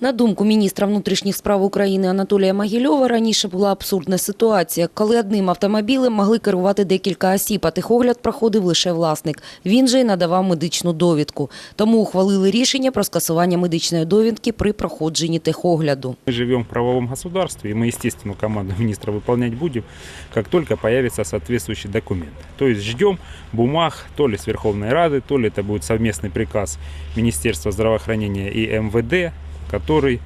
На думку міністра внутрішніх справ України Анатолія Могильова, раніше була абсурдна ситуація, коли одним автомобілем могли керувати декілька осіб, а техогляд проходив лише власник. Він же й надавав медичну довідку. Тому ухвалили рішення про скасування медичної довідки при проходженні техогляду. Мы живем в правовом государстве, и мы, естественно, команду министра выполнять будем, как только появится соответствующий документ. То есть ждем бумаг то ли с Верховной Рады, то ли это будет совместный приказ Министерства здравоохранения и МВД, который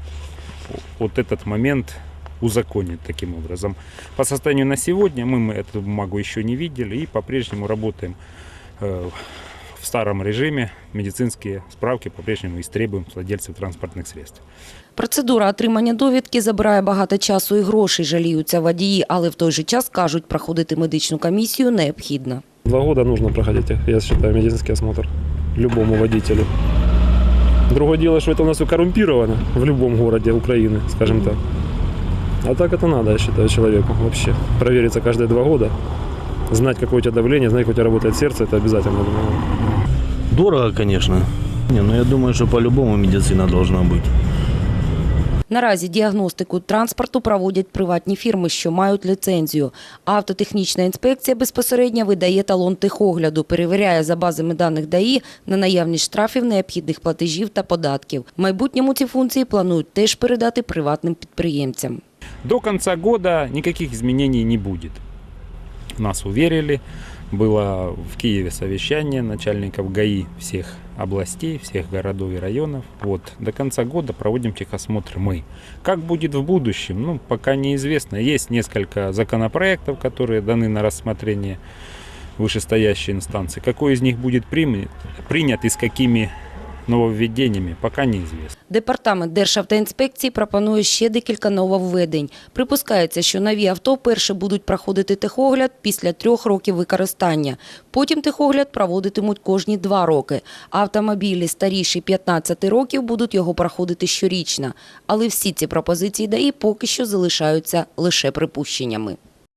вот этот момент узаконит таким образом. По состоянию на сегодня мы, мы эту бумагу еще не видели и по-прежнему работаем э, в старом режиме. Медицинские справки по-прежнему истребуем с владельцев транспортных средств. Процедура отримання довідки забирає багато часу і грошей, жаліються водії, але в той же час кажуть, проходити медичну комісію необхідно. Два года нужно проходить, я считаю, медицинский осмотр любому водителю. Другое дело, что это у нас все коррумпировано в любом городе Украины, скажем так. А так это надо, я считаю, человеку вообще. Провериться каждые два года, знать, какое у тебя давление, знать, как у тебя работает сердце, это обязательно. думаю. Дорого, конечно. Не, ну я думаю, что по-любому медицина должна быть. Наразі діагностику транспорту проводять приватні фірми, що мають ліцензію. Автотехнічна інспекція безпосередньо видає талон техогляду, перевіряє за базами даних ДАІ на наявність штрафів, необхідних платежів та податків. В майбутньому ці функції планують теж передати приватним підприємцям. До кінця року ніяких змінень не будет. Нас уверили. Было в Киеве совещание начальников ГАИ всех областей, всех городов и районов. Вот. До конца года проводим техосмотр мы. Как будет в будущем, ну, пока неизвестно. Есть несколько законопроектов, которые даны на рассмотрение вышестоящей инстанции. Какой из них будет принят, принят и с какими нововведениями, пока неизвестно. Департамент Державтоінспекції пропонує ще декілька нововведень. Припускається, що нові авто перше будуть проходити техогляд після трьох років використання. Потім техогляд проводитимуть кожні два роки. Автомобілі старіші 15 років будуть його проходити щорічно. Але всі ці пропозиції ДАІ поки що залишаються лише припущеннями.